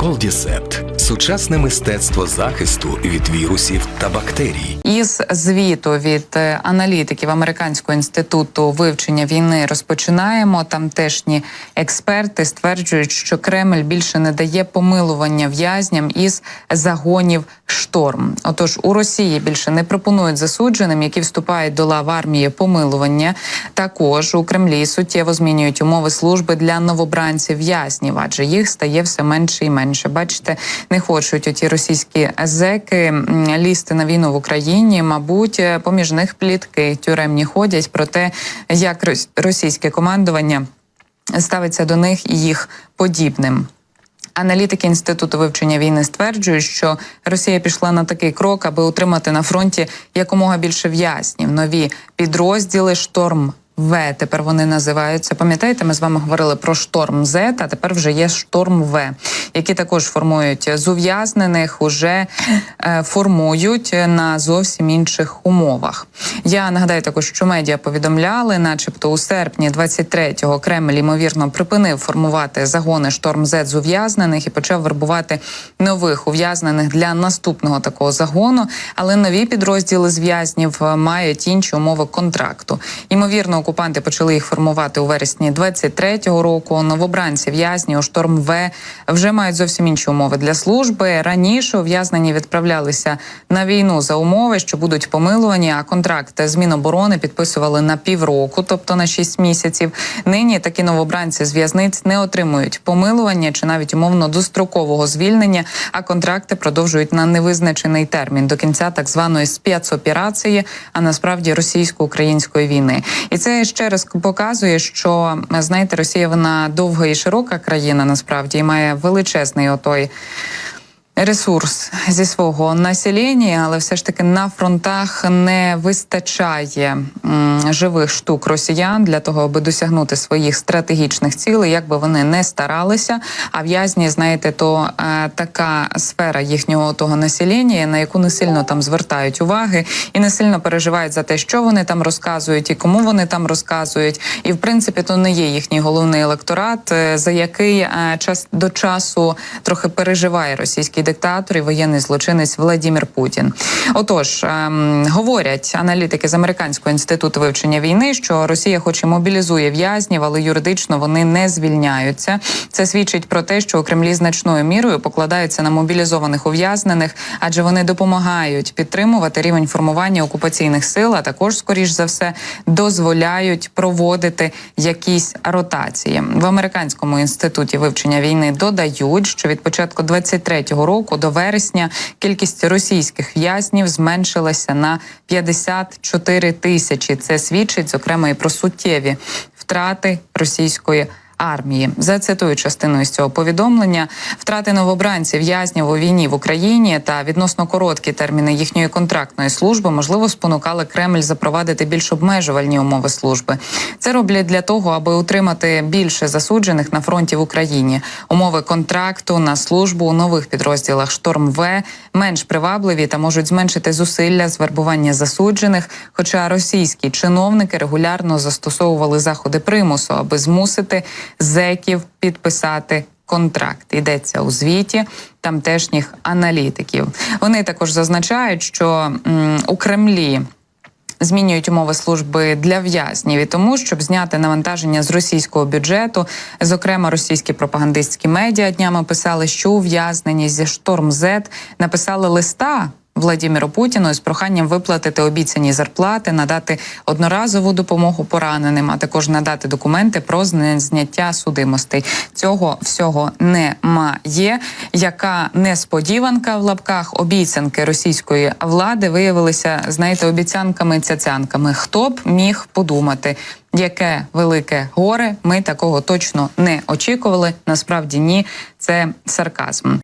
Колдісепт сучасне мистецтво захисту від вірусів та бактерій. Із звіту від е, аналітиків Американського інституту вивчення війни розпочинаємо. Тамтешні експерти стверджують, що Кремль більше не дає помилування в'язням із загонів шторм. Отож, у Росії більше не пропонують засудженим, які вступають до лав армії помилування. Також у Кремлі суттєво змінюють умови служби для новобранців в'язнів, адже їх стає все менше і менше. Бачите, не хочуть оті російські зеки лізти на війну в Україні. Мабуть, е, поміж них плітки тюремні ходять про те, як рос- російське командування ставиться до них і їх подібним. Аналітики інституту вивчення війни стверджують, що Росія пішла на такий крок, аби утримати на фронті якомога більше в'язнів. Нові підрозділи шторм. В тепер вони називаються. Пам'ятаєте, ми з вами говорили про шторм З, а тепер вже є шторм В, які також формують з ув'язнених, уже е, формують на зовсім інших умовах. Я нагадаю також, що медіа повідомляли, начебто у серпні 23-го Кремль ймовірно припинив формувати загони шторм З з ув'язнених і почав вербувати нових ув'язнених для наступного такого загону. Але нові підрозділи з в'язнів е, мають інші умови контракту. Ймовірно, окупанти почали їх формувати у вересні 23-го року. Новобранці в'язні у шторм В вже мають зовсім інші умови для служби. Раніше ув'язнені відправлялися на війну за умови, що будуть помилувані. А контракт з Міноборони підписували на півроку, тобто на 6 місяців. Нині такі новобранці з в'язниць не отримують помилування чи навіть умовно дострокового звільнення, а контракти продовжують на невизначений термін до кінця так званої спецоперації, а насправді російсько-української війни. І це ще раз показує, що знаєте, Росія вона довга і широка країна насправді і має величезний отой. Ресурс зі свого населення, але все ж таки на фронтах не вистачає живих штук росіян для того, аби досягнути своїх стратегічних цілей, як би вони не старалися. А в'язні, знаєте, то е, така сфера їхнього того населення, на яку не сильно там звертають уваги, і не сильно переживають за те, що вони там розказують і кому вони там розказують. І в принципі, то не є їхній головний електорат, е, за який е, час до часу трохи переживає російський диктатор і воєнний злочинець Владімір Путін. Отож, ем, говорять аналітики з американського інституту вивчення війни, що Росія, хоч і мобілізує в'язнів, але юридично вони не звільняються. Це свідчить про те, що у Кремлі значною мірою покладаються на мобілізованих ув'язнених, адже вони допомагають підтримувати рівень формування окупаційних сил, а також, скоріш за все, дозволяють проводити якісь ротації в американському інституті вивчення війни. Додають, що від початку 23-го року до вересня кількість російських в'язнів зменшилася на 54 тисячі. Це свідчить зокрема і про суттєві втрати російської. Армії зацитую частину із цього повідомлення. Втрати новобранців в'язнів у війні в Україні та відносно короткі терміни їхньої контрактної служби можливо спонукали Кремль запровадити більш обмежувальні умови служби. Це роблять для того, аби утримати більше засуджених на фронті в Україні. Умови контракту на службу у нових підрозділах Шторм В менш привабливі та можуть зменшити зусилля з вербування засуджених. Хоча російські чиновники регулярно застосовували заходи примусу, аби змусити зеків підписати. Контракт йдеться у звіті тамтешніх аналітиків. Вони також зазначають, що м, у Кремлі змінюють умови служби для в'язнів і тому, щоб зняти навантаження з російського бюджету. Зокрема, російські пропагандистські медіа днями писали, що ув'язнені зі шторм Z написали листа. Владіміру Путіну з проханням виплатити обіцяні зарплати, надати одноразову допомогу пораненим, а також надати документи про зня- зняття судимостей. Цього всього немає. Яка несподіванка в лапках обіцянки російської влади виявилися, знаєте, обіцянками цяцянками. Хто б міг подумати? Яке велике горе, ми такого точно не очікували. Насправді ні, це сарказм.